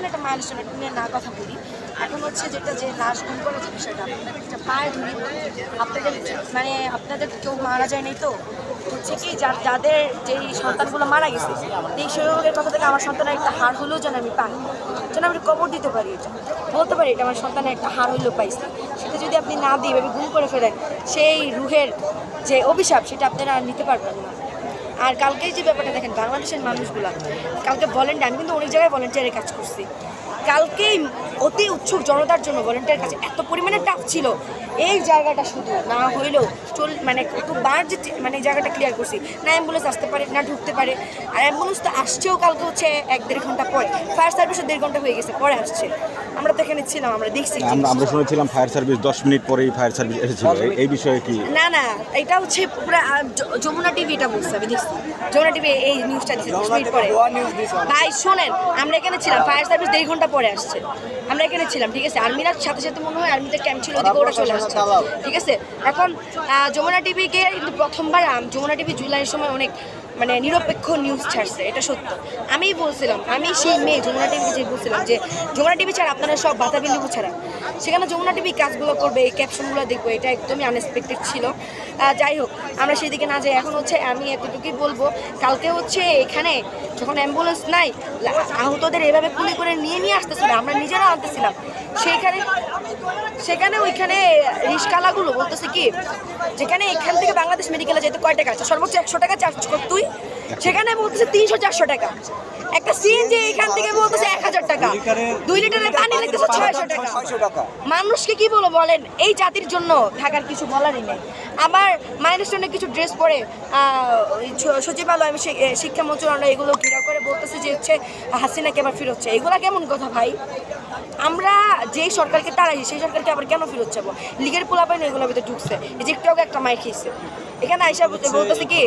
এখানে একটা মাইলস্টোন নিয়ে না কথা বলি। এখন হচ্ছে যেটা যে লাশ গুম করার যে বিষয়টা একটা পায়ে ধরি আপনাদের মানে আপনাদের কেউ মারা যায়নি তো? হচ্ছে কি যাদের যেই সন্তানগুলো মারা গেছে, এই শৈশবের কথা থেকে আমার সন্তানের একটা হার হলেও যেন আমি পাই, যেন আমি কবর দিতে পারি এটা। বলতে পারি এটা আমার সন্তানের একটা হার হলেও পাইছি। সেটা যদি আপনি না দিয়ে এভাবে গুম করে ফেলেন, সেই রুহের যে অভিশাপ, সেটা আপনারা নিতে পারবেন না। আর কালকে যে ব্যাপারটা দেখেন, বাংলাদেশের মানুষগুলা, কালকে ভলেন্টিয়ার আমি কিন্তু অনেক জায়গায় ভলেন্টিয়ারের কাজ করছি। কালকেই অতি উৎসুক জনতার জন্য ভলেন্টিয়ার কাছে এত পরিমাণে টাফ ছিল। এই জায়গাটা শুধু না হইলেও চল মানে একটু বার যে মানে জায়গাটা ক্লিয়ার করছি। না অ্যাম্বুলেন্স আসতে পারে না ঢুকতে পারে। আর অ্যাম্বুলেন্স তো আসছেও কালকে হচ্ছে এক দেড় ঘণ্টা পরে। ফায়ার সার্ভিসও দেড় ঘণ্টা হয়ে গেছে পরে আসছে। আমরা তো এখানে ছিলাম আমরা দেখছি আমরা আমরা শুনেছিলাম ফায়ার সার্ভিস দশ মিনিট পরেই ফায়ার সার্ভিস এসেছিল। এই- এই বিষয়ে কি? না না এটা হচ্ছে পুরো যমুনা টিভি এটা বলছে আমি দেখছি। যমুনা টিভি এই নিউজটা দিচ্ছে দশ মিনিট পরে। ভাই শোনেন আমরা এখানে ছিলাম ফায়ার সার্ভিস দেড় ঘণ্টা পরে আসছে। আমরা এখানে ছিলাম ঠিক আছে? আর্মিরা সাথে সাথে মনে হয় আর্মিদের ক্যাম্প ছিল ওদিকে ওরা চলে আসছে। ঠিক আছে? এখন যমুনা টিভিকে কিন্তু প্রথমবার যমুনা টিভি জুলাইয়ের সময় অনেক মানে নিরপেক্ষ নিউজ ছাড়ছে, এটা সত্য। আমি বলছিলাম আমি সেই মেয়ে যমুনা টিভিকে যে বলছিলাম যে, যমুনা টিভি ছাড়া আপনারা সব বাতাবিন্দু ছাড়া। সেখানে যমুনা টিভি কাজগুলো করবে, এই ক্যাপশনগুলো দেখব, এটা একদমই আনএক্সপেক্টেড ছিল। যাই হোক, আমরা সেদিকে না যাই, এখন হচ্ছে আমি এতটুকুই বলব, কালকে হচ্ছে এখানে যখন অ্যাম্বুলেন্স নাই আহতদের এভাবে কুলি করে নিয়ে নিয়ে আসতেছিল, আমরা নিজেরা আনতেছিলাম। সেইখানে, সেখানে ওইখানে রিস্কালাগুলো বলতেছে কি, যেখানে এখান থেকে বাংলাদেশ মেডিকেলে যেতে কয় টাকা আছে? সর্বোচ্চ একশো টাকা চার্জ করতুই সেখানে বলতেছে তিনশো চারশো টাকা। একটা সিএনজি এখান থেকে বলতেছে এক হাজার টাকা। দুই লিটারের পানি লাগতেছে ছয়শো টাকা। মানুষকে কি বলব বলেন এই জাতির জন্য থাকার কিছু বলারই নেই। আবার মাইলস্টোনে কিছু ড্রেস পরে আহ, সচিবালয় এ, শিক্ষা মন্ত্রণালয় এগুলো ঘিরা করে বলতেছে যে হচ্ছে হাসিনাকে আবার ফেরোচ্ছে এগুলা কেমন কথা ভাই? আমরা যেই সরকারকে তাড়াই সেই সরকারকে আবার কেন ফেরত যাব লিগের পোলাপাইন এগুলোর ভিতরে ঢুকছে। এই যে একটু আগে একটা মাইক খেয়েছে। এখানে আইসা বলতেছে কি